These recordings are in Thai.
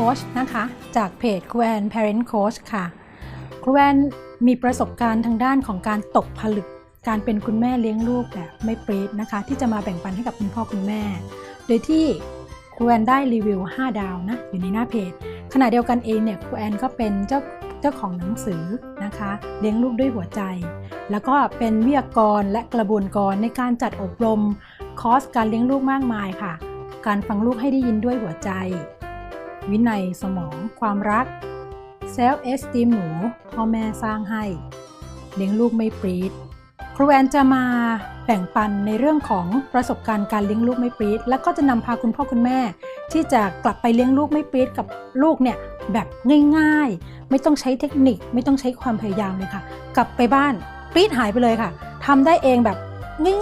Coach นะคะ จากเพจครูแอน Parent Coach ค่ะครูแอนมีประสบการณ์ทางด้านของการตกผลึก การเป็นคุณแม่เลี้ยงลูกแบบไม่ปรีดนะคะ ที่จะมาแบ่งปันให้กับคุณพ่อคุณแม่ โดยที่ครูแอนได้รีวิว 5 ดาวนะ อยู่ในหน้าเพจ ขณะเดียวกันเองเนี่ยครูแอนก็เป็นเจ้าเจ้าของหนังสือนะคะ เลี้ยงลูกด้วยหัวใจ แล้วก็เป็นวิทยากรและกระบวนกรในการจัดอบรม คอร์สการเลี้ยงลูกมากมายค่ะ การฟังลูกให้ได้ยินด้วยหัวใจ วินัยสมอง ความรักเซลฟ์เอสติมหนูพ่อแม่สร้างให้ เลี้ยงลูกไม่ปรีดครูแอนจะมาแบ่งปันในเรื่องของประสบการณ์การเลี้ยงลูกไม่ปรีดแล้วก็จะนำพาคุณพ่อคุณแม่ ที่จะกลับไปเลี้ยงลูกไม่ปรีดกับลูกเนี่ยแบบง่ายๆ ไม่ต้องใช้เทคนิคไม่ต้องใช้ความพยายามเลยค่ะ กลับไปบ้านปรีดหายไปเลยค่ะทำได้เองแบบ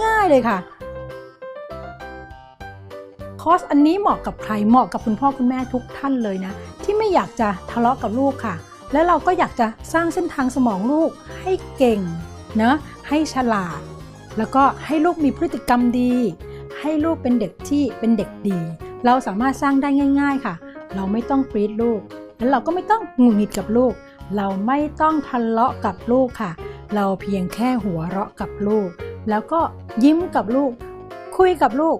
ง่าย ๆเลยค่ะ คอร์สอันนี้เหมาะกับใครเหมาะกับคุณพ่อคุณแม่ทุกท่านเลยนะ ที่ไม่อยากจะทะเลาะกับลูกค่ะ แล้วเราก็อยากจะสร้างเส้นทางสมองลูกให้เก่งนะให้ฉลาด แล้วก็ให้ลูกมีพฤติกรรมดี ให้ลูกเป็นเด็กที่เป็นเด็กดี เราสามารถสร้างได้ง่าย ๆค่ะ เราไม่ต้องปรีดลูก แล้วเราก็ไม่ต้องหงุดหงิดกับลูก เราไม่ต้องทะเลาะกับลูกค่ะ เราเพียงแค่หัวเราะกับลูก แล้วก็ยิ้มกับลูก คุยกับลูก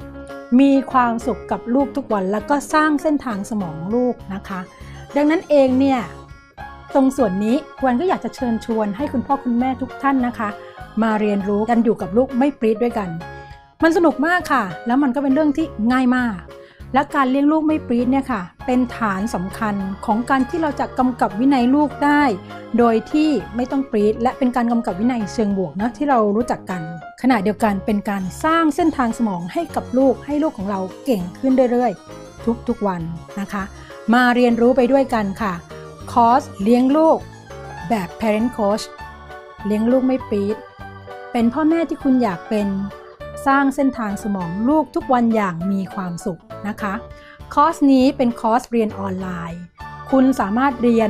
มีความสุขกับลูกทุกวัน แล้วก็สร้างเส้นทางสมองลูกนะคะ ดังนั้นเองเนี่ยตรงส่วนนี้ควรก็อยากจะเชิญชวนให้คุณพ่อคุณแม่ทุกท่านนะคะ มาเรียนรู้กันอยู่กับลูกไม่ปรีดด้วยกัน มันสนุกมากค่ะ แล้วมันก็เป็นเรื่องที่ง่ายมาก และการเลี้ยงลูกไม่ปรีดเนี่ยค่ะ เป็นฐานสำคัญของการที่เราจะกำกับวินัยลูกได้ โดยที่ไม่ต้องปรีดและเป็นการกำกับวินัยเชิงบวกนะที่เรารู้จักกัน ขณะเดียวกันเป็นการสร้างเส้นทางสมองให้กับลูกให้ลูกของเราเก่งขึ้นเรื่อยๆ ทุกๆวันนะคะ มาเรียนรู้ไปด้วยกันค่ะ คอร์สเลี้ยงลูกแบบ Parent Coach เลี้ยงลูกไม่ปรีดเป็นพ่อแม่ที่คุณอยากเป็นสร้างเส้นทางสมองลูกทุกวันอย่างมีความสุขนะคะ คอร์สนี้เป็นคอร์สเรียนออนไลน์ คุณสามารถเรียน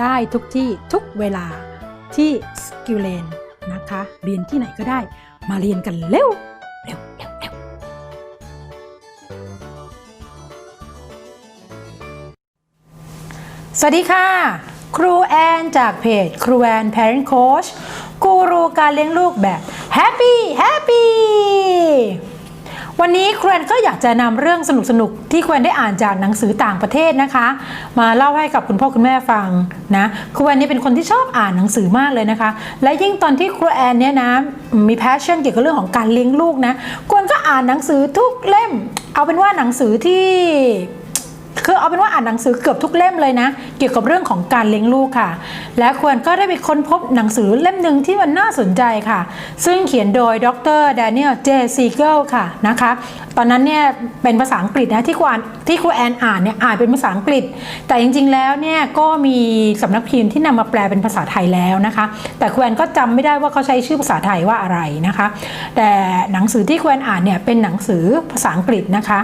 ได้ทุกที่ทุกเวลาที่ s k i l l a n นะคะ เรียนที่ไหนก็ได้ มาเรียนกันเร็ว เร็วเร็วเร็วสวัสดีค่ะ ครูแอนจากเพจครูแอน Parent Coach กูรูการเลี้ยงลูกแบบ Happy Happy วันนี้ครูแอนก็อยากจะนำเรื่องสนุกๆที่ครูแอนได้อ่านจากหนังสือต่างประเทศนะคะ มาเล่าให้กับคุณพ่อคุณแม่ฟังนะครูแอนนี่เป็นคนที่ชอบอ่านหนังสือมากเลยนะคะ และยิ่งตอนที่ครูแอนเนี่ยนะมีแพชชั่นเกี่ยวกับเรื่องของการเลี้ยงลูกนะครนก็อ่านหนังสือทุกเล่ม เอาเป็นว่าหนังสือที่ คือเอาเป็นว่าอ่านหนังสือเกือบทุกเล่มเลยนะ เกี่ยวกับเรื่องของการเลี้ยงลูกค่ะ และควรก็ได้ไปค้นพบหนังสือเล่มหนึ่งที่มันน่าสนใจค่ะ ซึ่งเขียนโดยดรแดเนียลเจซีเกิลค่ะนะคะ ตอนนั้นเนี่ยเป็นภาษาอังกฤษนะที่ครูอ่านที่ครูแอนอ่านเนี่ยอ่านเป็นภาษาอังกฤษ แต่จริงๆแล้วเนี่ยก็มีสำนักพิมพ์ที่นำมาแปลเป็นภาษาไทยแล้วนะคะ แต่ครูแอนก็จำไม่ได้ว่าเขาใช้ชื่อภาษาไทยว่าอะไรนะคะ แต่หนังสือที่ครูแอนอ่านเนี่ยเป็นหนังสือภาษาอังกฤษนะคะ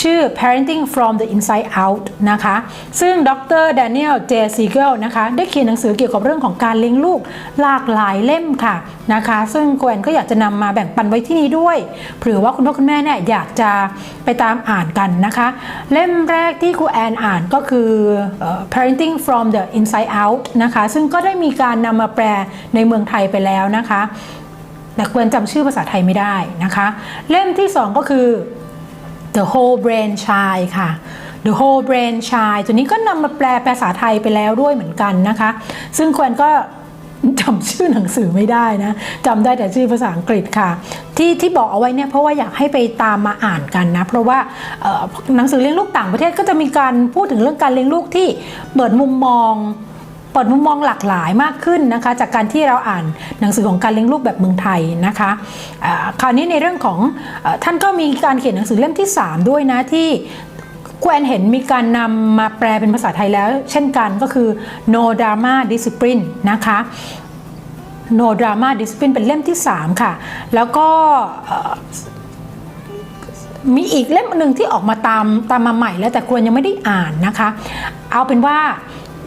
ชื่อ parenting from the inside out นะคะ ซึ่งดรแดเนียลเจซีเกิลนะคะ ได้เขียนหนังสือเกี่ยวกับเรื่องของการเลี้ยงลูกหลากหลายเล่มค่ะนะคะ ซึ่งครูแอนก็อยากจะนำมาแบ่งปันไว้ที่นี่ด้วยเผื่อว่าคุณพ่อคุณแม่เนี่ยอยากจะไปตามอ่านกันนะคะ เล่มแรกที่ครูแอนอ่านก็คือเอ่อ parenting from the inside out นะคะ ซึ่งก็ได้มีการนำมาแปลในเมืองไทยไปแล้วนะคะ แต่ควรจำชื่อภาษาไทยไม่ได้นะคะ เล่มที่2ก็คือ The Whole Brain Child ค่ะ The Whole Brain Child ตัวนี้ก็นำมาแปลภาษาไทยไปแล้วด้วยเหมือนกันนะคะ ซึ่งควรก็จำชื่อหนังสือไม่ได้นะจำได้แต่ชื่อภาษาอังกฤษค่ะ ที่ที่บอกเอาไว้เนี่ยเพราะว่าอยากให้ไปตามมาอ่านกันนะ เพราะว่าหนังสือเลี้ยงลูกต่างประเทศก็จะมีการพูดถึงเรื่องการเลี้ยงลูกที่เปิดมุมมองเปิดมุมมองหลากหลายมากขึ้นนะคะ จากการที่เราอ่านหนังสือของการเลี้ยงลูกแบบเมืองไทยนะคะอ่าคราวนี้ในเรื่องของอท่านก็มีการเขียนหนังสือเล่มที่ 3 ด้วยนะที่ แกวนเห็นมีการนำมาแปลเป็นภาษาไทยแล้ว เช่นกันก็คือ no drama discipline นะคะ no drama discipline เป็นเล่มที่ 3 ค่ะ แล้วก็มีอีกเล่มหนึ่งที่ออกมาตามตามมาใหม่แล้วแต่ควรยังไม่ได้อ่านนะคะ เอาเป็นว่า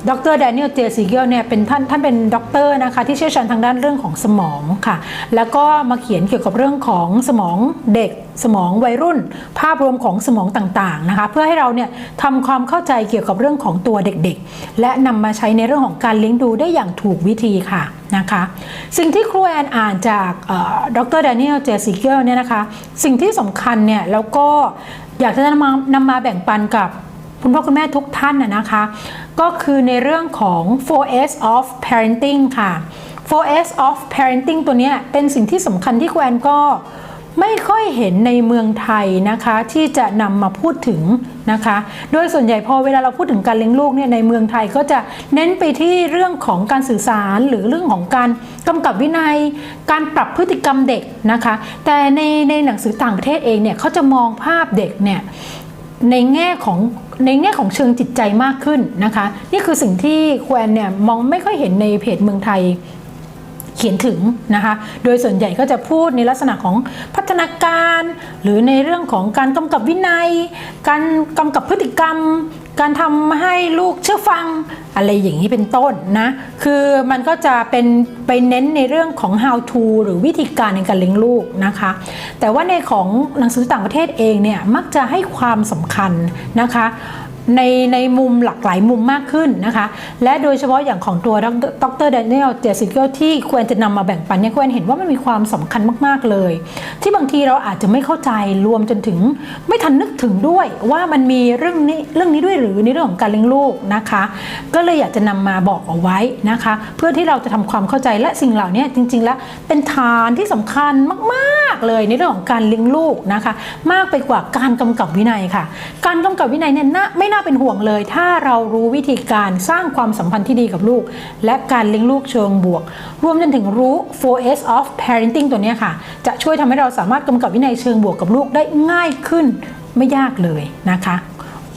ดรแดเนียลเจซิเกลเนี่ยเป็นท่านท่านเป็นด็อกเตอร์นะคะที่เชี่ยวชาญทางด้านเรื่องของสมองค่ะ แล้วก็มาเขียนเกี่ยวกับเรื่องของสมองเด็ก สมองวัยรุ่น ภาพรวมของสมองต่างๆนะคะ เพื่อให้เราเนี่ยทำความเข้าใจเกี่ยวกับเรื่องของตัวเด็กๆ และนำมาใช้ในเรื่องของการเลี้ยงดูได้อย่างถูกวิธีค่ะนะคะสิ่งที่ครูแอนอ่านจากดรแดเนียลเจซิเกลเนี่ยนะคะสิ่งที่สำคัญเนี่ยแล้วก็อยากจะนำมานำมาแบ่งปันกับคุณพ่อคุณแม่ทุกท่านนะคะ ก็คือในเรื่องของ 4S of parenting ค่ะ 4S of parenting ตัวเนี้ยเป็นสิ่งที่สำคัญที่แควนก็ไม่ค่อยเห็นในเมืองไทยนะคะที่จะนำมาพูดถึงนะคะ โดยส่วนใหญ่พอเวลาเราพูดถึงการเลี้ยงลูกเนี่ยในเมืองไทยก็จะเน้นไปที่เรื่องของการสื่อสารหรือเรื่องของการกำกับวินัย การปรับพฤติกรรมเด็กนะคะ แต่ในในหนังสือต่างประเทศเองเนี่ยเขาจะมองภาพเด็กเนี่ย ในแง่ของในแง่ของเชิงจิตใจมากขึ้นนะคะ นี่คือสิ่งที่แควนเนี่ยมองไม่ค่อยเห็นในเพจเมืองไทยเขียนถึงนะคะ โดยส่วนใหญ่ก็จะพูดในลักษณะของพัฒนาการ หรือในเรื่องของการกำกับวินัย การกำกับพฤติกรรม การทำให้ลูกเชื่อฟังอะไรอย่างนี้เป็นต้นนะ คือมันก็จะเป็นไปเน้นในเรื่องของ how to หรือวิธีการในการเลี้ยงลูกนะคะ แต่ว่าในของหนังสือต่างประเทศเองเนี่ยมักจะให้ความสำคัญนะคะ ในในมุมหลากหลายมุมมากขึ้นนะคะ และโดยเฉพาะอย่างของตัวดรแดเนียลเจสิเกลที่ควรจะนำมาแบ่งปันเนี่ยควรเห็นว่ามันมีความสำคัญมาก ๆ เลย ที่บางทีเราอาจจะไม่เข้าใจรวมจนถึงไม่ทันนึกถึงด้วย ว่ามันมีเรื่องนี้เรื่องนี้ด้วยหรือในเรื่องของการเลี้ยงลูกนะคะ ก็เลยอยากจะนำมาบอกเอาไว้นะคะ เพื่อที่เราจะทำความเข้าใจและสิ่งเหล่านี้จริง ๆ แล้วเป็นฐานที่สำคัญมาก เลยในเรื่องของการเลี้ยงลูกนะคะ มากไปกว่าการกำกับวินัยค่ะ การกำกับวินัยเนี่ยน่าไม่น่าเป็นห่วงเลย ถ้าเรารู้วิธีการสร้างความสัมพันธ์ที่ดีกับลูก และการเลี้ยงลูกเชิงบวก รวมจนถึงรู้ 4S of parenting ตัวนี้ค่ะ จะช่วยทำให้เราสามารถกำกับวินัยเชิงบวกกับลูกได้ง่ายขึ้นไม่ยากเลยนะคะ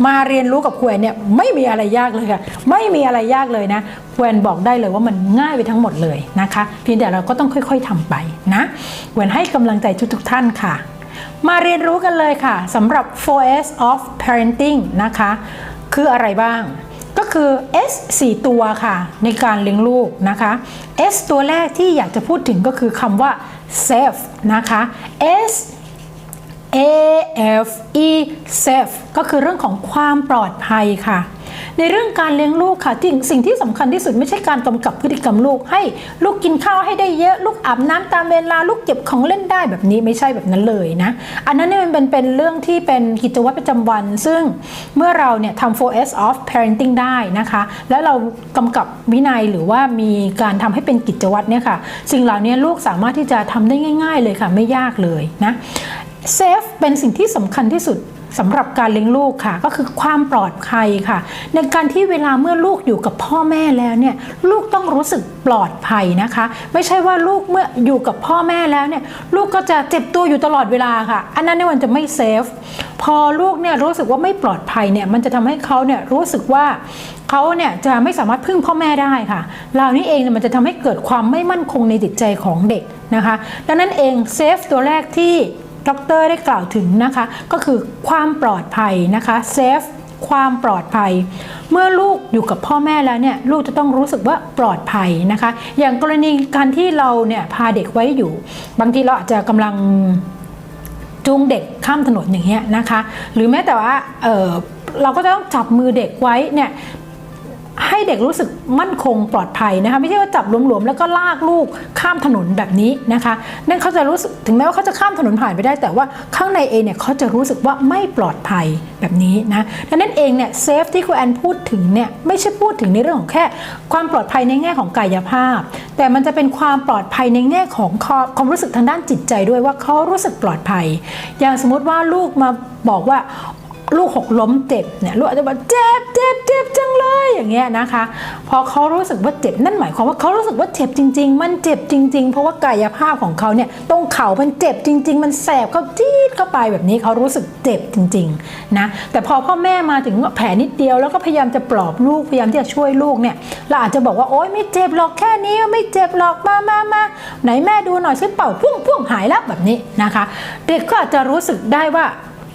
มาเรียนรู้กับครูแอนเนี่ยไม่มีอะไรยากเลยค่ะ ไม่มีอะไรยากเลยนะครูแอนบอกได้เลยว่ามันง่ายไปทั้งหมดเลยนะคะเพียงแต่เราก็ต้องค่อย ๆทำไปนะครูแอนให้กำลังใจทุกๆท่านค่ะ มาเรียนรู้กันเลยค่ะสำหรับ 4S of parenting นะคะ คืออะไรบ้างก็คือ S 4 ตัวค่ะ ในการเลี้ยงลูกนะคะ S ตัวแรกที่อยากจะพูดถึงก็คือคำว่า safe นะคะ S A F E safe ก็คือเรื่องของความปลอดภัยค่ะ ในเรื่องการเลี้ยงลูกค่ะที่สิ่งที่สำคัญที่สุดไม่ใช่การกำกับพฤติกรรมลูก ให้ลูกกินข้าวให้ได้เยอะลูกอาบน้ำตามเวลาลูกเก็บของเล่นได้แบบนี้ไม่ใช่แบบนั้นเลยนะ อันนั้นเนี่ยมันเป็นเป็นเรื่องที่เป็นกิจวัตรประจำวัน ซึ่งเมื่อเราเนี่ยทำ 4S of parenting ได้นะคะ แล้วเรากำกับวินัยหรือว่ามีการทำให้เป็นกิจวัตรเนี่ยค่ะ สิ่งเหล่านี้ลูกสามารถที่จะทำได้ง่าย ๆ เลยค่ะไม่ยากเลยนะ เซฟเป็นสิ่งที่สำคัญที่สุดสำหรับการเลี้ยงลูกค่ะ ก็คือความปลอดภัยค่ะ ในการที่เวลาเมื่อลูกอยู่กับพ่อแม่แล้วเนี่ยลูกต้องรู้สึกปลอดภัยนะคะ ไม่ใช่ว่าลูกเมื่ออยู่กับพ่อแม่แล้วเนี่ยลูกก็จะเจ็บตัวอยู่ตลอดเวลาค่ะ อันนั้นเนี่ยมันจะไม่เซฟพอลูกเนี่ยรู้สึกว่าไม่ปลอดภัยเนี่ยมันจะทำให้เขาเนี่ยรู้สึกว่าเขาเนี่ยจะไม่สามารถพึ่งพ่อแม่ได้ค่ะเหล่านี้เองเนี่ยมันจะทำให้เกิดความไม่มั่นคงในจิตใจของเด็กนะคะ ดังนั้นเองเซฟตัวแรกที่ ดรได้กล่าวถึงนะคะ ก็คือความปลอดภัยนะคะเซฟความปลอดภัย เมื่อลูกอยู่กับพ่อแม่แล้วเนี่ยลูกจะต้องรู้สึกว่าปลอดภัยนะคะ อย่างกรณีการที่เราเนี่ยพาเด็กไว้อยู่ บางทีเราอาจจะกำลังจูงเด็กข้ามถนนอย่างเงี้ยนะคะ หรือแม้แต่ว่าเเราก็จะต้องจับมือเด็กไว้เนี่ย ให้เด็กรู้สึกมั่นคงปลอดภัยนะคะไม่ใช่ว่าจับหลวมๆแล้วก็ลากลูกข้ามถนนแบบนี้นะคะนั่นเขาจะรู้สึกถึงแม้ว่าเขาจะข้ามถนนผ่านไปได้ แต่ว่าข้างในเองเนี่ยเขาจะรู้สึกว่าไม่ปลอดภัยแบบนี้นะดังนั้นเองเนี่ยเซฟที่คุณแอนพูดถึงเนี่ยไม่ใช่พูดถึงในเรื่องของแค่ความปลอดภัยในแง่ของกายภาพ แต่มันจะเป็นความปลอดภัยในแง่ของความรู้สึกทางด้านจิตใจด้วยว่าเขารู้สึกปลอดภัย อย่างสมมติว่าลูกมาบอกว่า ลูกหกล้มเจ็บเนี่ยลูกอาจจะบอกเจ็บเจ็บเจ็บจังเลยอย่างเงี้ยนะคะ พอเขารู้สึกว่าเจ็บนั่นหมายความว่าเขารู้สึกว่าเจ็บจริง ๆ มันเจ็บจริง ๆ เพราะว่ากายภาพของเขาเนี่ยตรงเข่ามันเจ็บจริง ๆ มันแสบเขาจี๊ดเข้าไปแบบนี้เขารู้สึกเจ็บจริงๆนะแต่พอพ่อแม่มาถึงแผลนิดเดียวแล้วก็พยายามจะปลอบลูกพยายามที่จะช่วยลูกเนี่ยเราอาจจะบอกว่าโอ๊ยไม่เจ็บหรอกแค่นี้ไม่เจ็บหรอกมามามาไหนแม่ดูหน่อยช่วยเป่าพุ่งพุ่งหายแล้วแบบนี้นะคะ เด็กก็อาจจะรู้สึกได้ว่า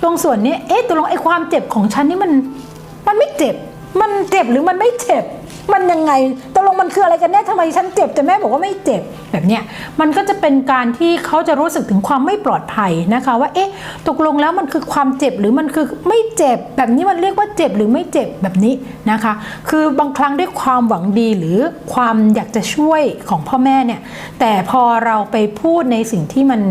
ตรงส่วนนี้เอ๊ะตกลงไอ้ความเจ็บของฉันนี่มันมันไม่เจ็บ มันเจ็บหรือมันไม่เจ็บ มันยังไงตกลงมันคืออะไรกันแน่ทำไมฉันเจ็บแต่แม่บอกว่าไม่เจ็บแบบเนี้ยมันก็จะเป็นการที่เขาจะรู้สึกถึงความไม่ปลอดภัยนะคะ ว่าเอ๊ะตกลงแล้วมันคือความเจ็บหรือมันคือไม่เจ็บ แบบนี้มันเรียกว่าเจ็บหรือไม่เจ็บแบบนี้นะคะ คือบางครั้งด้วยความหวังดีหรือความอยากจะช่วยของพ่อแม่เนี่ยแต่พอเราไปพูดในสิ่งที่มัน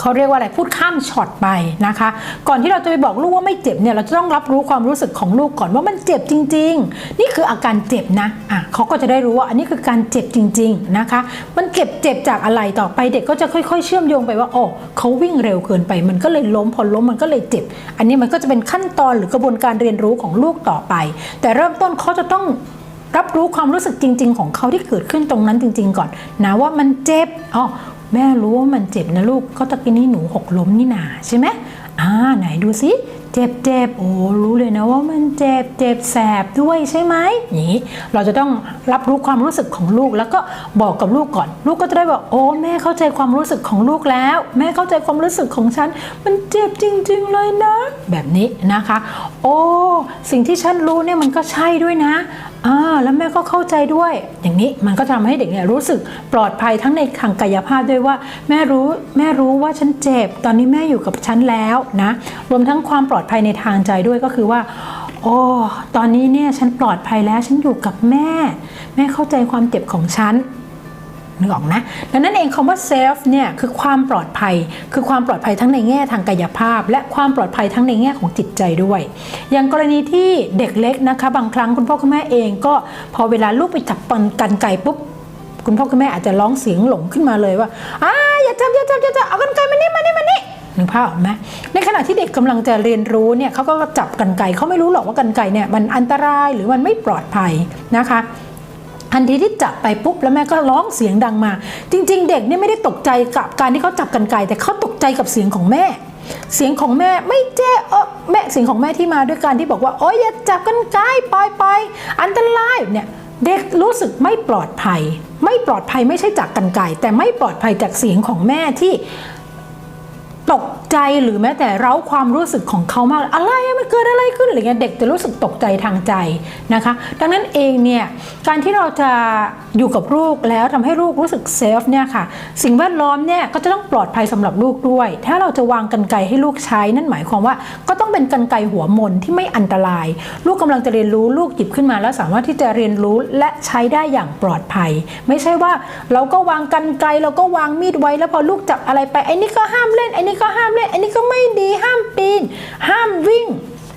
เขาเรียกว่าอะไรพูดข้ามช็อตไปนะคะ ก่อนที่เราจะไปบอกลูกว่าไม่เจ็บเนี่ยเราจะต้องรับรู้ความรู้สึกของลูกก่อนว่ามันเจ็บจริง ๆ นี่คืออาการเจ็บนะอะเขาก็จะได้รู้ว่าอันนี้คือการเจ็บจริง ๆนะคะ มันเจ็บเจ็บจากอะไรต่อไปเด็กก็จะค่อย ๆ เชื่อมโยงไปว่าโอ๋อเขาวิ่งเร็วเกินไป มันก็เลยล้มพอล้มมันก็เลยเจ็บ อันนี้มันก็จะเป็นขั้นตอนหรือกระบวนการเรียนรู้ของลูกต่อไป แต่เริ่มต้นเขาจะต้องรับรู้ความรู้สึกจริง ๆ ของเขาที่เกิดขึ้นตรงนั้นจริง ๆ ก่อนนะว่ามันเจ็บอ๋อ แม่รู้ว่ามันเจ็บนะลูกก็ตะกี้นี้หนูหกล้มนี่นาใช่ไหมอ่าไหนดูสิ เจ็บเจ็บโอ้รู้เลยนะว่ามันเจ็บเจ็บแสบด้วยใช่ไหมอย่างนี้เราจะต้องรับรู้ความรู้สึกของลูก แล้วก็บอกกับลูกก่อน ลูกก็จะได้บอกโอ้แม่เข้าใจความรู้สึกของลูกแล้ว แม่เข้าใจความรู้สึกของฉัน มันเจ็บจริง ๆ เลยนะ แบบนี้นะคะ โอ้สิ่งที่ฉันรู้เนี่ยมันก็ใช่ด้วยนะอ่าแล้วแม่ก็เข้าใจด้วย อย่างนี้มันก็ทำให้เด็กเนี่ยรู้สึกปลอดภัยทั้งในทางกายภาพด้วยว่า แม่รู้แม่รู้ว่าฉันเจ็บ ตอนนี้แม่อยู่กับฉันแล้วนะรวมทั้งความปลอดภัยในทางใจด้วยก็คือว่า โอ้ตอนนี้เนี่ยฉันปลอดภัยแล้วฉันอยู่กับแม่ แม่เข้าใจความเจ็บของฉันนึกออกนะดังนั้นเองคำว่า self เนี่ยคือความปลอดภัย คือความปลอดภัยทั้งในแง่ทางกายภาพ และความปลอดภัยทั้งในแง่ของจิตใจด้วย อย่างกรณีที่เด็กเล็กนะคะ บางครั้งคุณพ่อคุณแม่เองก็พอเวลาลูกไปจับปันกันไก่ปุ๊บคุณพ่อคุณแม่อาจจะร้องเสียงหลงขึ้นมาเลยว่าอาอย่าจับอย่าจับอย่าจับเอากันไกลมานี่มานี่มานี่ นึกภาพออกไหมในขณะที่เด็กกำลังจะเรียนรู้เนี่ยเขาก็จับกันไกเขาไม่รู้หรอกว่ากันไกเนี่ยมันอันตรายหรือมันไม่ปลอดภัยนะคะทันทีที่จับไปปุ๊บแล้วแม่ก็ร้องเสียงดังมา จริง ๆ เด็กเนี่ยไม่ได้ตกใจกับการที่เขาจับกันไกแต่เขาตกใจกับเสียงของแม่ เสียงของแม่ไม่เจ๊เออแม่เสียงของแม่ที่มาด้วยการที่บอกว่าโอ๊ยอย่าจับกันไกปล่อยปล่อยอันตรายเนี่ยเด็กรู้สึกไม่ปลอดภัย ไม่ปลอดภัยไม่ใช่จากกันไกแต่ไม่ปลอดภัยจากเสียงของแม่ที่ ตกใจหรือแม้แต่เร้าความรู้สึกของเขามาก อะไรมันเกิดอะไรขึ้นอะไรเงี้ยเด็กจะรู้สึกตกใจทางใจนะคะ ดังนั้นเองเนี่ยการที่เราจะอยู่กับลูกแล้วทำให้ลูกรู้สึกเซฟเนี่ยค่ะสิ่งแวดล้อมเนี่ยก็จะต้องปลอดภัยสำหรับลูกด้วย ถ้าเราจะวางกันไกให้ลูกใช้นั่นหมายความว่าก็ต้องเป็นกันไกหัวมนที่ไม่อันตราย ลูกกำลังจะเรียนรู้ลูกหยิบขึ้นมา แล้วสามารถที่จะเรียนรู้และใช้ได้อย่างปลอดภัย ไม่ใช่ว่าเราก็วางกันไกเราก็วางมีดไว้แล้วพอลูกจับอะไรไปไอ้นี่ก็ห้ามเล่นไอ้นี่ก็ห้ามเล่นอันนี้ก็ไม่ดีห้ามปีน ห้ามวิ่ง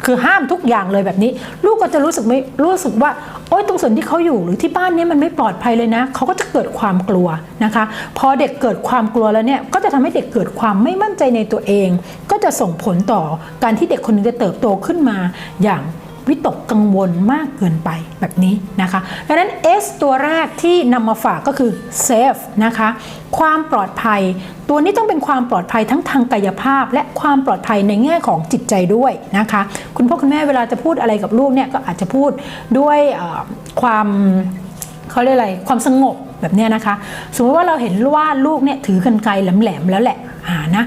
คือห้ามทุกอย่างเลยแบบนี้ ลูกก็จะรู้สึกไม่รู้สึกว่า โอ๊ยตรงส่วนที่เขาอยู่หรือที่บ้านนี้มันไม่ปลอดภัยเลยนะเขาก็จะเกิดความกลัวนะคะ พอเด็กเกิดความกลัวแล้วเนี่ยก็จะทำให้เด็กเกิดความไม่มั่นใจในตัวเอง ก็จะส่งผลต่อการที่เด็กคนหนึงจะเติบโตขึ้นมาอย่าง วิตกกังวลมากเกินไปแบบนี้นะคะดังนั้น S ตัวแรกที่นำมาฝากก็คือ safe นะคะความปลอดภัย ตัวนี้ต้องเป็นความปลอดภัยทั้งทางกายภาพ และความปลอดภัยในแง่ของจิตใจด้วยนะคะ คุณพ่อคุณแม่เวลาจะพูดอะไรกับลูกเนี่ยก็อาจจะพูดด้วยความเขาเรียกอะไรความสงบแบบนี้นะคะ สมมติว่าเราเห็นว่าลูกเนี่ยถือกันไกลแหลมๆแล้วแหละอ่านะ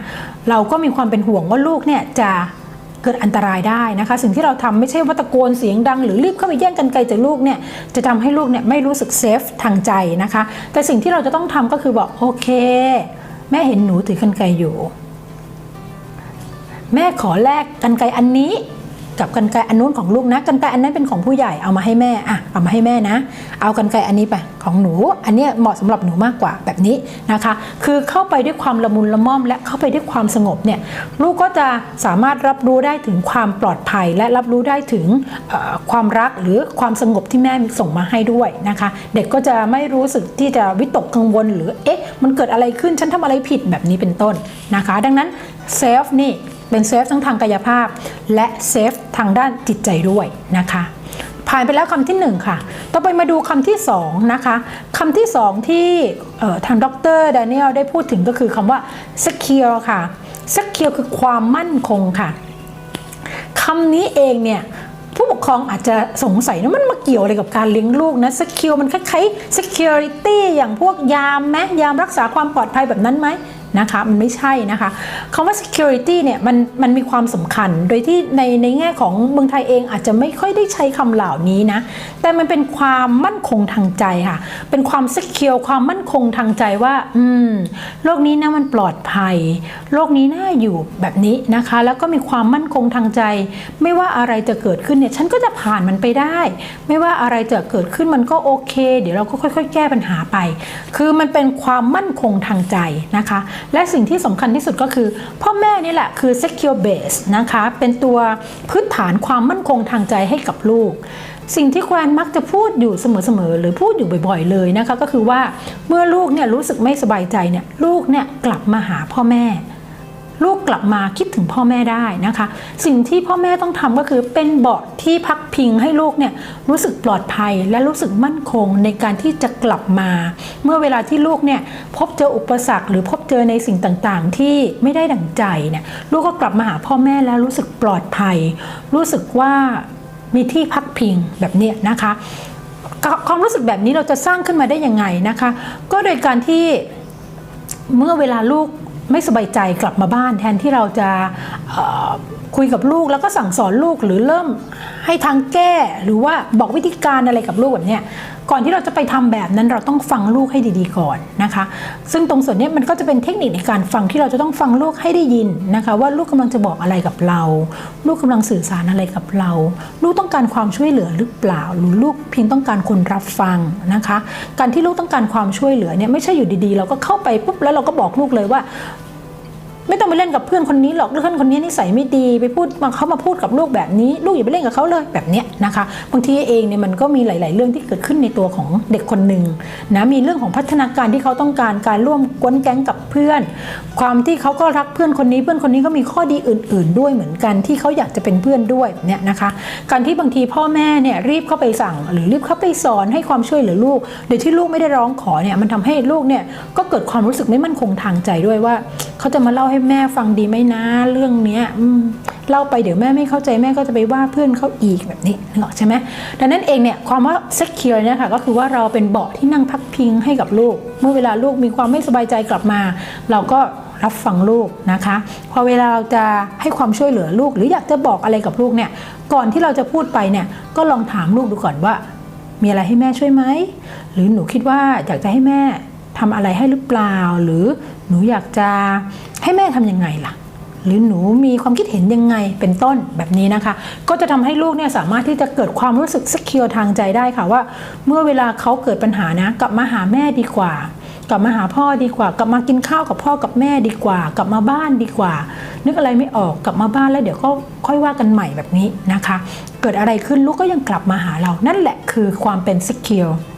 เราก็มีความเป็นห่วงว่าลูกเนี่ยจะ เกิดอันตรายได้นะคะ สิ่งที่เราทำไม่ใช่ว่าตะโกนเสียงดัง หรือรีบเข้าไปแย่งกันไกลจากลูกเนี่ยจะทำให้ลูกเนี่ยไม่รู้สึกเซฟทางใจนะคะ แต่สิ่งที่เราจะต้องทำก็คือบอกโอเค แม่เห็นหนูถือกันไกลอยู่ แม่ขอแลกกันไกลอันนี้ กับกันไกลอันนู้นของลูกนะกันไกลอันนั้นเป็นของผู้ใหญ่เอามาให้แม่อะเอามาให้แม่นะ เอากันไกลอันนี้ไปของหนู อันเนี้ยเหมาะสำหรับหนูมากกว่าแบบนี้นะคะ คือเข้าไปด้วยความละมุนละม่อม และเข้าไปด้วยความสงบเนี่ยลูกก็จะสามารถรับรู้ได้ถึงความปลอดภัย และรับรู้ได้ถึงความรักหรือความสงบที่แม่ส่งมาให้ด้วยนะคะ เด็กก็จะไม่รู้สึกที่จะวิตกกังวล หรือเอ๊ะมันเกิดอะไรขึ้นฉันทำอะไรผิดแบบนี้เป็นต้นนะคะ ดังนั้นเซฟนี่ เป็นเซฟทั้งทางกายภาพ และเซฟทางด้านจิตใจด้วยนะคะ ผ่านไปแล้วคำที่หนึ่งค่ะ ต่อไปมาดูคำที่สองนะคะคำที่สองที่เอ่อทางดรดานิเอลได้พูดถึงก็คือคำว่า secure ค่ะ secure คือความมั่นคงค่ะคำนี้เองเนี่ยผู้ปกครองอาจจะสงสัยนะมันมาเกี่ยวอะไรกับการเลี้ยงลูกนะ secure มันคล้ายๆ security อย่างพวกยามไหมยามรักษาความปลอดภัยแบบนั้นไหม นะคะมันไม่ใช่นะคะคำว่า security เนี่ยมันมันมีความสำคัญ โดยที่ในในแง่ของเมืองไทยเองอาจจะไม่ค่อยได้ใช้คำเหล่านี้นะ แต่มันเป็นความมั่นคงทางใจค่ะ เป็นความ secure ความมั่นคงทางใจว่า อืม โลกนี้นะมันปลอดภัย โลกนี้น่าอยู่แบบนี้นะคะ แล้วก็มีความมั่นคงทางใจ ไม่ว่าอะไรจะเกิดขึ้นเนี่ย ฉันก็จะผ่านมันไปได้ ไม่ว่าอะไรจะเกิดขึ้นมันก็โอเค เดี๋ยวเราก็ค่อย ๆ แก้ปัญหาไป คือมันเป็นความมั่นคงทางใจนะคะและสิ่งที่สำคัญที่สุดก็คือ พ่อแม่นี่แหละคือ secure base นะคะ เป็นตัวพื้นฐานความมั่นคงทางใจให้กับลูก สิ่งที่แควนมักจะพูดอยู่เสมอๆหรือพูดอยู่บ่อยๆเลยนะคะก็คือว่าเมื่อลูกเนี่ยรู้สึกไม่สบายใจเนี่ยลูกเนี่ยกลับมาหาพ่อแม่ ลูกกลับมาคิดถึงพ่อแม่ได้นะคะ สิ่งที่พ่อแม่ต้องทำก็คือเป็นเบาะที่พักพิงให้ลูกเนี่ยรู้สึกปลอดภัยและรู้สึกมั่นคงในการที่จะกลับมา เมื่อเวลาที่ลูกเนี่ยพบเจออุปสรรค หรือพบเจอในสิ่งต่างๆ ที่ไม่ได้ดั่งใจเนี่ยลูกก็กลับมาหาพ่อแม่แล้วรู้สึกปลอดภัย รู้สึกว่ามีที่พักพิงแบบเนี้ยนะคะความรู้สึกแบบนี้เราจะสร้างขึ้นมาได้ยังไงนะคะ ก็โดยการที่เมื่อเวลาลูก ไม่สบายใจกลับมาบ้านแทนที่เราจะคุยกับลูกแล้วก็สั่งสอนลูกหรือเริ่มให้ทางแก้หรือว่าบอกวิธีการอะไรกับลูกแบบเนี้ย ก่อนที่เราจะไปทำแบบนั้นเราต้องฟังลูกให้ดีๆก่อนนะคะ ซึ่งตรงส่วนนี้มันก็จะเป็นเทคนิคในการฟังที่เราจะต้องฟังลูกให้ได้ยินนะคะ ว่าลูกกำลังจะบอกอะไรกับเรา ลูกกำลังสื่อสารอะไรกับเรา ลูกต้องการความช่วยเหลือหรือเปล่า หรือลูกเพียงต้องการคนรับฟังนะคะ การที่ลูกต้องการความช่วยเหลือเนี่ยไม่ใช่อยู่ดีๆ เราก็เข้าไปปุ๊บแล้วเราก็บอกลูกเลยว่า ไม่ต้องไปเล่นกับเพื่อนคนนี้หรอกเพื่อนคนนี้นิสัยไม่ดีไปพูดมาเขามาพูดกับลูกแบบนี้ ลูกอย่าไปเล่นกับเขาเลยแบบเนี้ยนะคะบางทีเองเนี่ยมันก็มีหลาย ๆ เรื่องที่เกิดขึ้นในตัวของเด็กคนหนึ่งนะมีเรื่องของพัฒนาการที่เขาต้องการการร่วมกวนแก๊งกับเพื่อน ความที่เขาก็รักเพื่อนคนนี้ เพื่อนคนนี้ก็มีข้อดีอื่น ๆ ด้วยเหมือนกันที่เขาอยากจะเป็นเพื่อนด้วยเนี่ยนะคะการที่บางทีพ่อแม่เนี่ยรีบเข้าไปสั่ง หรือรีบเข้าไปสอนให้ความช่วยเหลือลูก โดยที่ลูกไม่ได้ร้องขอเนี่ยมันทำให้ลูกเนี่ยก็เกิดความรู้สึกไม่มั่นคงทางใจด้วยว่าเขาจะมาเล่าให้แม่ฟังดีไหมนะ เรื่องเนี้ยเล่าไปเดี๋ยวแม่ไม่เข้าใจแม่ก็จะไปว่าเพื่อนเขาอีกแบบนี้นึกออกใช่ไหมดังนั้นเองเนี่ยความว่า secure เนี่ยค่ะก็คือว่าเราเป็นเบาะที่นั่งพักพิงให้กับลูก เมื่อเวลาลูกมีความไม่สบายใจกลับมา เราก็รับฟังลูกนะคะ พอเวลาเราจะให้ความช่วยเหลือลูก หรืออยากจะบอกอะไรกับลูกเนี่ยก่อนที่เราจะพูดไปเนี่ยก็ลองถามลูกดูก่อนว่า มีอะไรให้แม่ช่วยไหมหรือหนูคิดว่าอยากจะให้แม่ ทำอะไรให้หรือเปล่า หรือหนูอยากจะให้แม่ทำยังไงล่ะ หรือหนูมีความคิดเห็นยังไงเป็นต้นแบบนี้นะคะ ก็จะทำให้ลูกเนี่ยสามารถที่จะเกิดความรู้สึกสกิลทางใจได้ค่ะว่า เมื่อเวลาเขาเกิดปัญหานะกลับมาหาแม่ดีกว่า กลับมาหาพ่อดีกว่า กลับมากินข้าวกับพ่อกับแม่ดีกว่า กลับมาบ้านดีกว่า นึกอะไรไม่ออกกลับมาบ้านแล้วเดี๋ยวก็ค่อยว่ากันใหม่แบบนี้นะคะ เกิดอะไรขึ้นลูกก็ยังกลับมาหาเรานั่นแหละคือความเป็น secure คว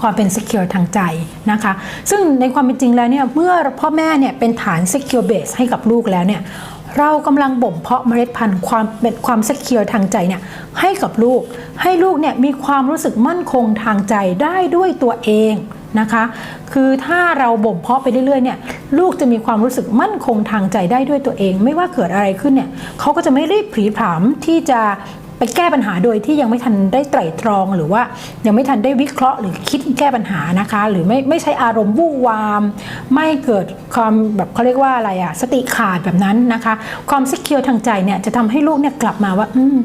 ความเป็น secure ทางใจนะคะ ซึ่งในความเป็นจริงแล้วเนี่ยเมื่อพ่อแม่เนี่ยเป็นฐาน secure base ให้กับลูกแล้วเนี่ยเรากำลังบ่มเพาะเมล็ดพันธุ์ความเป็นความ secure ทางใจเนี่ยให้กับลูก ให้ลูกเนี่ยมีความรู้สึกมั่นคงทางใจได้ด้วยตัวเองนะคะ คือถ้าเราบ่มเพาะไปเรื่อยๆเนี่ยลูกจะมีความรู้สึกมั่นคงทางใจได้ด้วยตัวเอง ไม่ว่าเกิดอะไรขึ้นเนี่ยเขาก็จะไม่รีบผีผามที่จะ ไปแก้ปัญหาโดยที่ยังไม่ทันได้ไตร่ตรอง หรือว่ายังไม่ทันได้วิเคราะห์หรือคิดแก้ปัญหานะคะ หรือไม่ไม่ใช้อารมณ์วู่วาม ไม่เกิดความแบบเขาเรียกว่าอะไรอะสติขาดแบบนั้นนะคะ ความสกิลทางใจเนี่ยจะทำให้ลูกเนี่ยกลับมาว่า อืม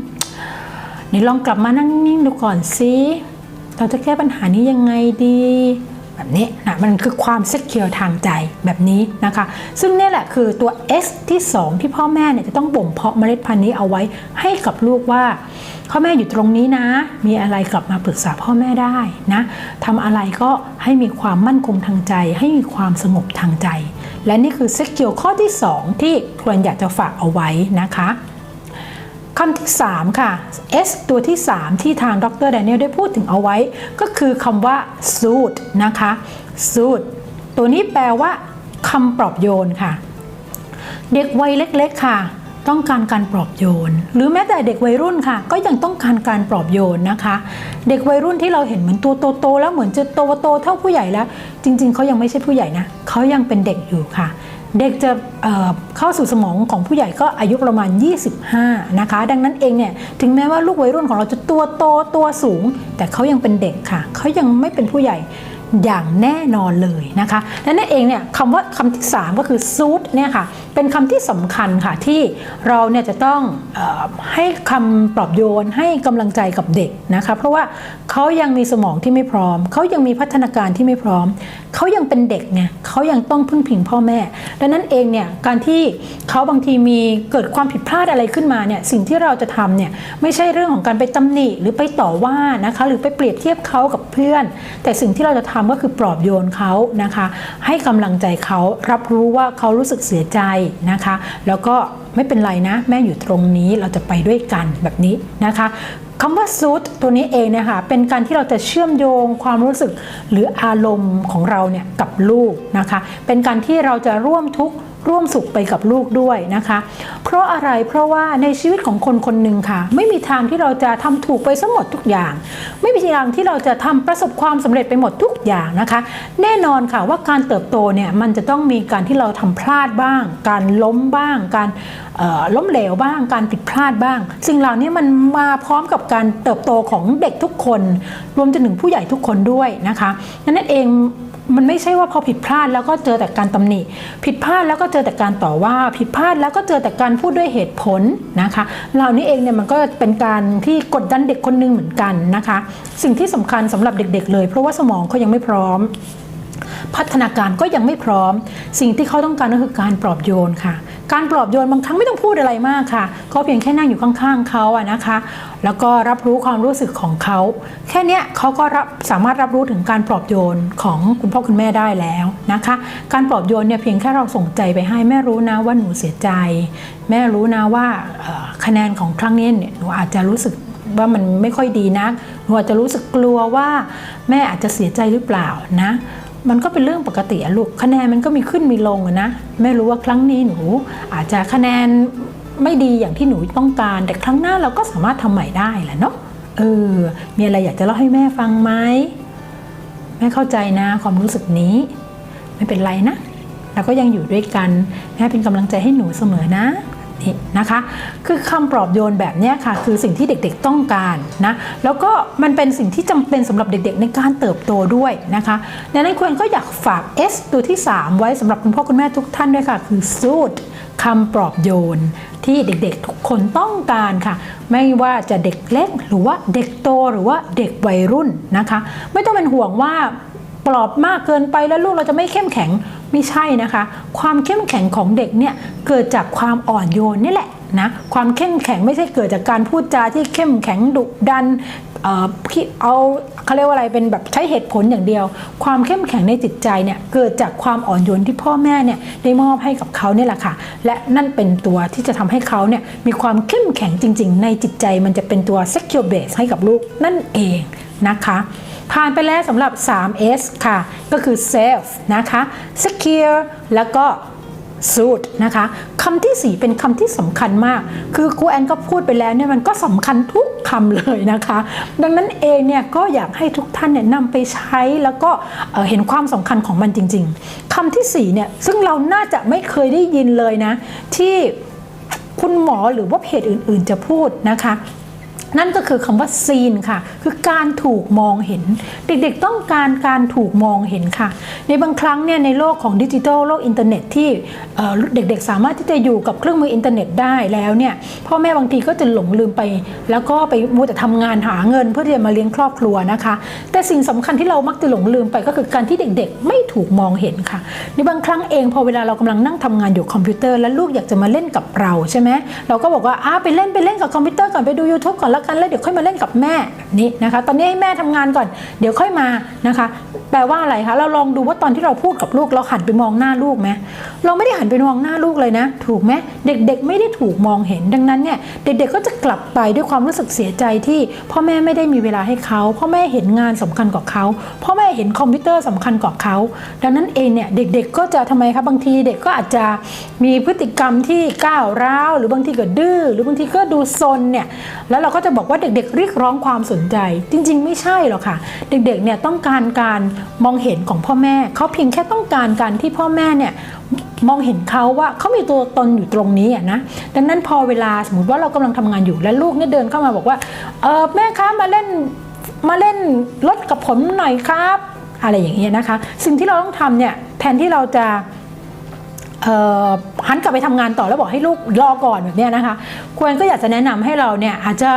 นี่ลองกลับมานั่งนิ่งดูก่อนสิเราจะแก้ปัญหานี้ยังไงดี แบบนี้นะมันคือความ secure ทางใจแบบนี้นะคะ ซึ่งนี่แหละคือตัว S ที่ 2 ที่พ่อแม่เนี่ยจะต้องบ่มเพาะเมล็ดพันธุ์นี้เอาไว้ให้กับลูกว่าพ่อแม่อยู่ตรงนี้นะ มีอะไรกลับมาปรึกษาพ่อแม่ได้นะทำอะไรก็ให้มีความมั่นคงทางใจ ให้มีความสงบทางใจ และนี่คือ secure ข้อที่ 2 ที่ควรอยากจะฝากเอาไว้นะคะ คำที่ 3 ค่ะ S ตัวที่ 3 ที่ทางดรแดเนียลได้พูดถึงเอาไว้ ก็คือคำว่า soothe นะคะ soothe ตัวนี้แปลว่าคำปลอบโยนค่ะ เด็กวัยเล็กๆค่ะ ต้องการการปลอบโยน หรือแม้แต่เด็กวัยรุ่นค่ะ ก็ยังต้องการการปลอบโยนนะคะ เด็กวัยรุ่นที่เราเห็นเหมือนตัวโตๆแล้วเหมือนจะโตโตเท่าผู้ใหญ่แล้ว จริง ๆเขายังไม่ใช่ผู้ใหญ่นะเขายังเป็นเด็กอยู่ค่ะ เด็กจะเเข้าสู่สมองของผู้ใหญ่ก็อายุประมาณ 25 นะคะ ดังนั้นเองเนี่ยถึงแม้ว่าลูกวัยรุ่นของเราจะตัวโตตัวสูง แต่เขายังเป็นเด็กค่ะ เขายังไม่เป็นผู้ใหญ่ อย่างแน่นอนเลยนะคะและนั่นเองเนี่ยคำว่าคำที่ 3 ก็คือซูดเนี่ยค่ะเป็นคำที่สำคัญค่ะที่เราเนี่ยจะต้องออให้คำปลอบโยนให้กำลังใจกับเด็กนะคะเพราะว่าเขายังมีสมองที่ไม่พร้อม เขายังมีพัฒนาการที่ไม่พร้อม เขายังเป็นเด็กไงเขายังต้องพึ่งพิงพ่อแม่ ดังนั้นเองเนี่ยการที่เขาบางทีมีเกิดความผิดพลาดอะไรขึ้นมาเนี่ยสิ่งที่เราจะทำเนี่ยไม่ใช่เรื่องของการไปตำหนิหรือไปต่อว่านะคะหรือไปเปรียบเทียบเขากับเพื่อน แต่สิ่งที่เราจะทำก็คือปลอบโยนเขานะคะ ให้กำลังใจเขารับรู้ว่าเขารู้สึกเสียใจนะคะ แล้วก็ไม่เป็นไรนะ แม่อยู่ตรงนี้เราจะไปด้วยกันแบบนี้นะคะคำว่าซูดตัวนี้เองเนี่ยค่ะเป็นการที่เราจะเชื่อมโยงความรู้สึกหรืออารมณ์ของเราเนี่ยกับลูกนะคะ เป็นการที่เราจะร่วมทุกข์ ร่วมสุขไปกับลูกด้วยนะคะ เพราะอะไรเพราะว่าในชีวิตของคนคนหนึ่งค่ะ ไม่มีทางที่เราจะทำถูกไปซะหมดทุกอย่าง ไม่มีทางที่เราจะทำประสบความสำเร็จไปหมดทุกอย่างนะคะ แน่นอนค่ะว่าการเติบโตเนี่ยมันจะต้องมีการที่เราทำพลาดบ้าง การล้มบ้าง การล้มเหลวบ้าง การผิดพลาดบ้าง สิ่งเหล่านี้มันมาพร้อมกับการเติบโตของเด็กทุกคน รวมจนถึงผู้ใหญ่ทุกคนด้วยนะคะนั่นเอง มันไม่ใช่ว่าพอผิดพลาดแล้วก็เจอแต่การตำหนิ ผิดพลาดแล้วก็เจอแต่การต่อว่าผิดพลาดแล้วก็เจอแต่การพูดด้วยเหตุผลนะคะเหล่านี้เองเนี่ยมันก็เป็นการที่กดดันเด็กคนหนึงเหมือนกันนะคะ สิ่งที่สำคัญสำหรับเด็ก ๆ เลย เพราะว่าสมองเขายังไม่พร้อมพัฒนาการก็ยังไม่พร้อม สิ่งที่เขาต้องการก็คือการปลอบโยนค่ะ การปลอบโยนบางครั้งไม่ต้องพูดอะไรมากค่ะ ก็เพียงแค่นั่งอยู่ข้างๆเขาอะนะคะ แล้วก็รับรู้ความรู้สึกของเขา แค่นี้เขาก็รับสามารถรับรู้ถึงการปลอบโยนของคุณพ่อคุณแม่ได้แล้วนะคะ การปลอบโยนเนี่ยเพียงแค่เราส่งใจไปให้แม่รู้นะว่าหนูเสียใจ แม่รู้นะว่าคะแนนของครั้งนี้เนี่ยหนูอาจจะรู้สึกว่ามันไม่ค่อยดีนักหนูอาจจะรู้สึกกลัวว่าแม่อาจจะเสียใจหรือเปล่านะ มันก็เป็นเรื่องปกติอะลูกคะแนนมันก็มีขึ้นมีลงนะแม่รู้ว่าครั้งนี้หนูอาจจะคะแนนไม่ดีอย่างที่หนูต้องการ แต่ครั้งหน้าเราก็สามารถทำใหม่ได้แหละเนาะเออมีอะไรอยากจะเล่าให้แม่ฟังไหมแม่เข้าใจนะความรู้สึกนี้ ไม่เป็นไรนะเราก็ยังอยู่ด้วยกันแม่เป็นกำลังใจให้หนูเสมอนะ นี่นะคะ คือคำปลอบโยนแบบเนี้ยค่ะ คือสิ่งที่เด็กๆต้องการนะแล้วก็มันเป็นสิ่งที่จำเป็นสำหรับเด็กๆ ในการเติบโตด้วยนะคะดังนั้นควรก็อยากฝาก S ตัวที่ 3 ไว้สำหรับคุณพ่อคุณแม่ทุกท่านด้วยค่ะ คือสูตรคำปลอบโยนที่เด็กๆ ทุกคนต้องการค่ะ ไม่ว่าจะเด็กเล็กหรือว่าเด็กโตหรือว่าเด็กวัยรุ่นนะคะ ไม่ต้องเป็นห่วงว่าปลอบมากเกินไปแล้วลูกเราจะไม่เข้มแข็ง ไม่ใช่นะคะ ความเข้มแข็งของเด็กเนี่ยเกิดจากความอ่อนโยนนี่แหละนะความเข้มแข็งไม่ใช่เกิดจากการพูดจาที่เข้มแข็งดุดันเออที่เอาเขาเรียกว่าอะไรเป็นแบบใช้เหตุผลอย่างเดียว ความเข้มแข็งในจิตใจเนี่ยเกิดจากความอ่อนโยนที่พ่อแม่เนี่ยได้มอบให้กับเขาเนี่ยแหละค่ะ และนั่นเป็นตัวที่จะทำให้เขาเนี่ยมีความเข้มแข็งจริง ๆ ในจิตใจมันจะเป็นตัว secure base ให้กับลูกนั่นเองนะคะ ผ่านไปแล้วสำหรับ 3S ค่ะ ก็คือ safe นะคะ secure แล้วก็ suit นะคะคำทีสี่ 4 เป็นคำที่สำคัญมาก คือครูแอนก็พูดไปแล้วเนี่ยมันก็สำคัญทุกคำเลยนะคะ ดังนั้นเองเนี่ยก็อยากให้ทุกท่านเนี่ยนำไปใช้แล้วก็เเห็นความสำคัญของมันจริง ๆคำที่4เนี่ยซึ่งเราน่าจะไม่เคยได้ยินเลยนะ ที่คุณหมอหรือว่าเพจอื่น ๆ จะพูดนะคะ นั่นก็คือคำว่าซีนค่ะ คือการถูกมองเห็น เด็กๆต้องการการถูกมองเห็นค่ะ ในบางครั้งเนี่ยในโลกของดิจิทัลโลกอินเทอร์เน็ตที่เด็กๆ สามารถที่จะอยู่กับเครื่องมืออินเทอร์เน็ตได้แล้วเนี่ยพ่อแม่บางทีก็จะหลงลืมไป แล้วก็ไปมัวแต่ทำงานหาเงินเพื่อที่จะมาเลี้ยงครอบครัวนะคะ แต่สิ่งสำคัญที่เรามักจะหลงลืมไปก็คือการที่เด็กๆ ไม่ถูกมองเห็นค่ะ ในบางครั้งเองพอเวลาเรากำลังนั่งทำงานอยู่คอมพิวเตอร์แล้วลูกอยากจะมาเล่นกับเราใช่ไหมเราก็บอกว่าอ้าไปเล่นไปเล่นกับคอมพิวเตอร์ก่อนไปดู YouTube ก่อนแล้วกันแล้วเดี๋ยวค่อยมาเล่นกับแม่นี่นะคะ ตอนนี้ให้แม่ทำงานก่อน เดี๋ยวค่อยมานะคะ แปลว่าอะไรคะเราลองดูว่าตอนที่เราพูดกับลูกเราหันไปมองหน้าลูกไหมเราไม่ได้หันไปมองหน้าลูกเลยนะ ถูกไหมเด็กๆ ไม่ได้ถูกมองเห็นดังนั้นเนี่ยเด็กๆก็จะกลับไปด้วยความรู้สึกเสียใจที่พ่อแม่ไม่ได้มีเวลาให้เขาพ่อแม่เห็นงานสำคัญกว่าเขาพ่อแม่เห็นคอมพิวเตอร์สำคัญกว่าเขาดังนั้นเองเนี่ยเด็กๆ ก็จะทำไมคะบางทีเด็กก็อาจจะมีพฤติกรรมที่ก้าวร้าวหรือบางทีก็ดื้อหรือบางทีก็ดูซนเนี่ยแล้วเราก็จะบอกว่าเด็กๆ เรียกร้องความสนใจ จริงๆ ไม่ใช่หรอกค่ะ เด็กๆเนี่ยต้องการการมองเห็นของพ่อแม่เขาเพียงแค่ต้องการการที่พ่อแม่เนี่ยมองเห็นเขาว่าเขามีตัวตนอยู่ตรงนี้อะนะดังนั้นพอเวลาสมมติว่าเรากำลังทำงานอยู่แล้วลูกเนี่ยเดินเข้ามาบอกว่าเออแม่คะมาเล่นมาเล่นรถกับผมหน่อยครับ อะไรอย่างเงี้ยนะคะ สิ่งที่เราต้องทำเนี่ยแทนที่เราจะ หันกลับไปทำงานต่อแล้วบอกให้ลูกรอก่อนแบบนี้นะคะควรก็อยากจะแนะนำให้เราเนี่ยอาจจะ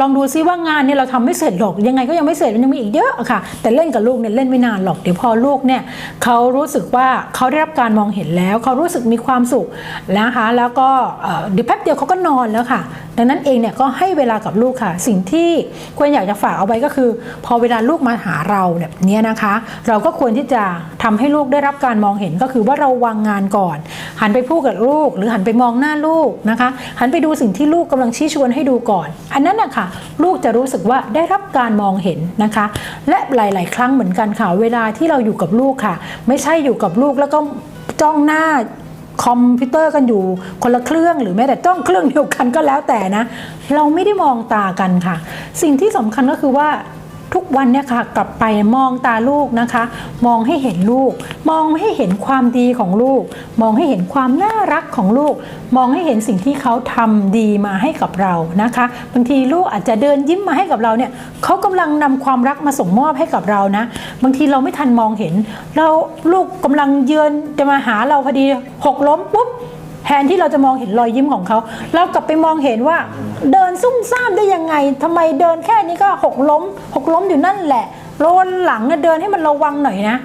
ลองดูซิว่างานเนี่ยเราทำไม่เสร็จหรอกยังไงก็ยังไม่เสร็จมันยังมีอีกเยอะอะค่ะ แต่เล่นกับลูกเนี่ยเล่นไม่นานหรอกเดี๋ยวพอลูกเนี่ยเขารู้สึกว่าเขาได้รับการมองเห็นแล้วเขารู้สึกมีความสุขนะคะแล้วก็เดี๋ยวแป๊บเดียวเขาก็นอนแล้วค่ะ ดังนั้นเองเนี่ยก็ให้เวลากับลูกค่ะ สิ่งที่ควรอยากจะฝากเอาไว้ก็คือ พอเวลาลูกมาหาเราแบบนี้นะคะ เราก็ควรที่จะทำให้ลูกได้รับการมองเห็นก็คือว่าเราวางงานก่อน หันไปพูดกับลูก หรือหันไปมองหน้าลูกนะคะ หันไปดูสิ่งที่ลูกกำลังชี้ชวนให้ดูก่อน อันนั้นนะคะลูกจะรู้สึกว่าได้รับการมองเห็นนะคะ และหลาย ๆ ครั้งเหมือนกันค่ะ เวลาที่เราอยู่กับลูกค่ะ ไม่ใช่อยู่กับลูกแล้วก็จ้องหน้าคอมพิวเตอร์กันอยู่คนละเครื่องหรือแม้แต่ต้องเครื่องเดียวกันก็แล้วแต่นะ เราไม่ได้มองตากันค่ะ สิ่งที่สำคัญก็คือว่า ทุกวันเนี่ยค่ะกลับไปมองตาลูกนะคะ มองให้เห็นลูก มองให้เห็นความดีของลูก มองให้เห็นความน่ารักของลูก มองให้เห็นสิ่งที่เขาทำดีมาให้กับเรานะคะ บางทีลูกอาจจะเดินยิ้มมาให้กับเราเนี่ยเขากำลังนำความรักมาส่งมอบให้กับเรานะ บางทีเราไม่ทันมองเห็นเราลูกกำลังเยือนจะมาหาเราพอดีหกล้มปุ๊บ แทนที่เราจะมองเห็นรอยยิ้มของเขาเรากลับไปมองเห็นว่า เดินซุ่มซ่ามได้ยังไงทำไมเดินแค่นี้ก็หกล้ม หกล้มอยู่นั่นแหละโลนหลังเนี่ยเดินให้มันระวังหน่อยนะ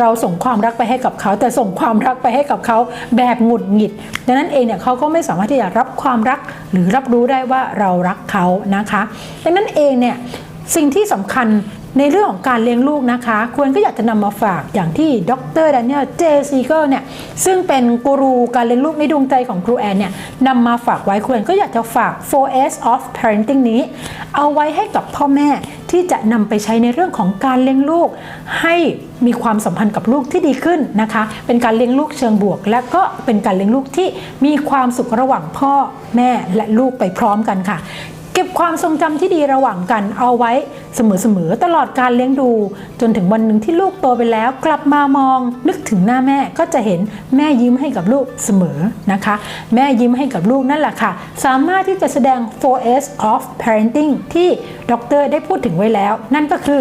เราส่งความรักไปให้กับเขา แต่ส่งความรักไปให้กับเขาแบบหงุดหงิด ดังนั้นเองเนี่ยเขาก็ไม่สามารถที่จะรับความรักหรือรับรู้ได้ว่าเรารักเขานะคะ ดังนั้นเองเนี่ยสิ่งที่สำคัญ ในเรื่องของการเลี้ยงลูกนะคะ ควรก็อยากจะนำมาฝากอย่างที่ดรแด a น i e l J. Siegel เนี่ยซึ่งเป็นกูรูการเลี้ยงลูกในดวงใจของครูแอนเนี่ยนำมาฝากไว้ควรก็อยากจะฝาก 4S of Parenting นี้ เอาไว้ให้กับพ่อแม่ที่จะนำไปใช้ในเรื่องของการเลี้ยงลูก ให้มีความสัมพันธ์กับลูกที่ดีขึ้นนะคะ เป็นการเลี้ยงลูกเชิงบวก และก็เป็นการเลี้ยงลูกที่มีความสุขระหว่างพ่อแม่และลูกไปพร้อมกันค่ะ เก็บความทรงจำที่ดีระหว่างกันเอาไว้เสมอๆตลอดการเลี้ยงดู จนถึงวันหนึ่งที่ลูกโตไปแล้ว กลับมามอง นึกถึงหน้าแม่ก็จะเห็นแม่ยิ้มให้กับลูกเสมอนะคะ แม่ยิ้มให้กับลูกนั่นแหละค่ะ สามารถที่จะแสดง 4S of parenting ที่ดรได้พูดถึงไว้แล้ว นั่นก็คือ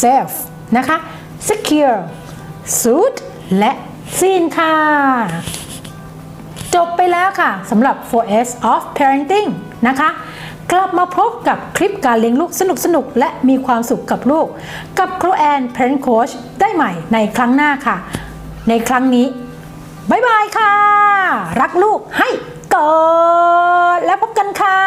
safe นะคะ secure suit และ seen ค่ะ จบไปแล้วค่ะสำหรับ 4S of Parenting นะคะ กลับมาพบกับคลิปการเลี้ยงลูกสนุกสนุกและมีความสุขกับลูก กับครูแอนเพนโคชได้ใหม่ในครั้งหน้าค่ะ ในครั้งนี้บ๊ายบายค่ะ รักลูกให้เกิดและพบกันค่ะ